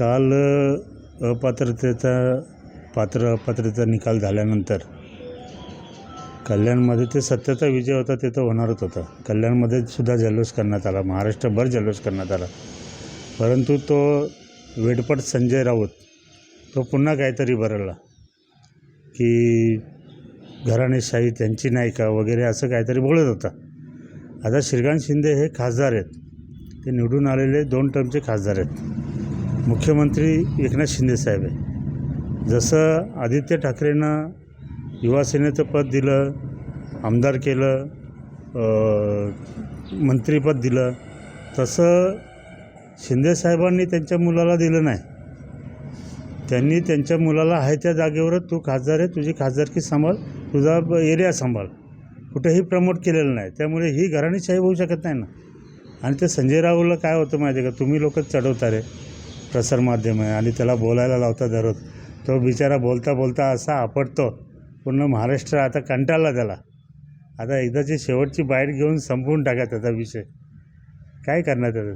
काल अपात्रतेचा पात्र अपात्रतेचा निकाल झाल्यानंतर कल्याणमध्ये ते सत्याचा विजय होता ते तर होणारच होता. कल्याणमध्ये सुद्धा जल्लोष करण्यात आला महाराष्ट्रभर जल्लोष करण्यात आला. परंतु तो वेडपट संजय राऊत तो पुन्हा काहीतरी भरला की घराणेशाही त्यांची नाही का वगैरे असं काहीतरी बोलत होता. आता श्रीकांत शिंदे हे खासदार आहेत. ते निवडून आलेले दोन टर्मचे खासदार आहेत. मुख्यमंत्री एकनाथ शिंदे साहेब आहे. जसं आदित्य ठाकरेंना युवासेनेचं पद दिलं आमदार केलं मंत्रीपद दिलं तसं शिंदेसाहेबांनी त्यांच्या मुलाला दिलं नाही. त्यांनी त्यांच्या मुलाला आहे त्या जागेवरच तू खासदार आहे तुझी खासदारकी सांभाळ तुझा एरिया सांभाळ. कुठेही प्रमोट केलेलं नाही. त्यामुळे ही घराणीशाही होऊ शकत नाही ना. आणि ते संजय राऊला काय होतं माहिती आहे का? तुम्ही लोकच चढवता रे प्रसारमाध्यम आहे आणि त्याला बोलायला लावता दररोज. तो बिचारा बोलता बोलता असा आपटतो. पूर्ण महाराष्ट्र आता कंटाळला त्याला. आता एकदाची शेवटची बाईट घेऊन संपवून टाका त्याचा विषय. काय करणार त्याचं?